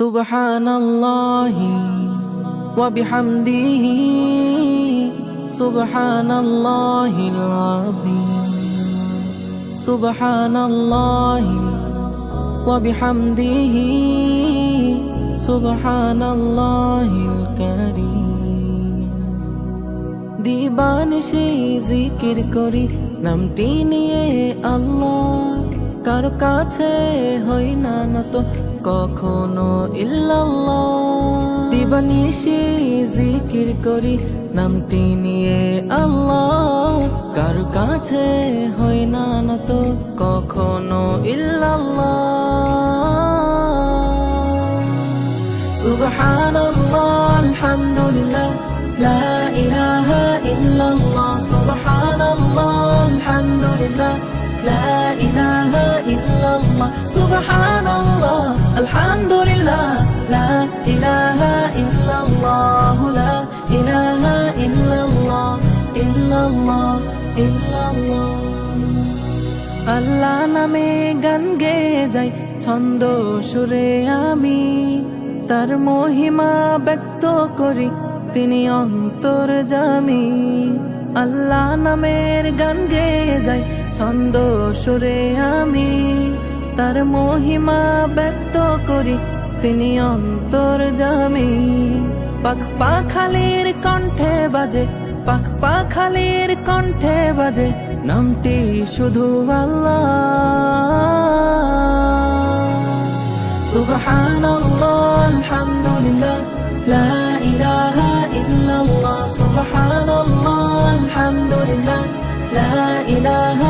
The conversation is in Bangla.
সুবহানাল্লাহি ওয়া বিহামদিহি সুবহানাল্লাহিল আযীম। সুবহানাল্লাহি ওয়া বিহামদিহি সুবহানাল্লাহিল কারীম দিবানিশি জিকির করি, নামটি নিয়ে আল্লাহ কার কাছে হই না কখনো দিবানিশি জিকির করি, নামটি নিয়ে আল্লাহ। কার কাছে হই না নত কখনো ইল্লাল্লাহ। সুবহানাল্লাহ, আলহামদুলিল্লাহ, লা ইলাহা ইল্লাল্লাহ। সুবহানাল্লাহ, আলহামদুলিল্লাহ, লা ইলাহা ইল্লাল্লাহ। সুবহানাল্লাহ। আলহামদুলিল্লাহ, লা ইলাহা ইল্লাল্লাহ, লা ইলাহা ইল্লাল্লাহ ইল্লাল্লাহ ইল্লাল্লাহ। আল্লাহ নামে গান গেয়ে যাই, ছন্দ সুরে আমি। তার মহিমা ব্যক্ত করি, তিনি অন্তর জামি। আল্লাহ নামের গান গেয়ে যাই, ছন্দ সুরে আমি। তার মহিমা ব্যক্ত করি তিনি অন্তর জামি। পাখ পাখালির কণ্ঠে বাজে পাখ পাখালির কণ্ঠে বাজে, নামটি শুধু আল্লাহ। সুবহানাল্লাহ লা ইলাহা ইল্লাল্লাহ, সুবহানাল্লাহ, আলহামদুলিল্লাহ, লা ইলাহা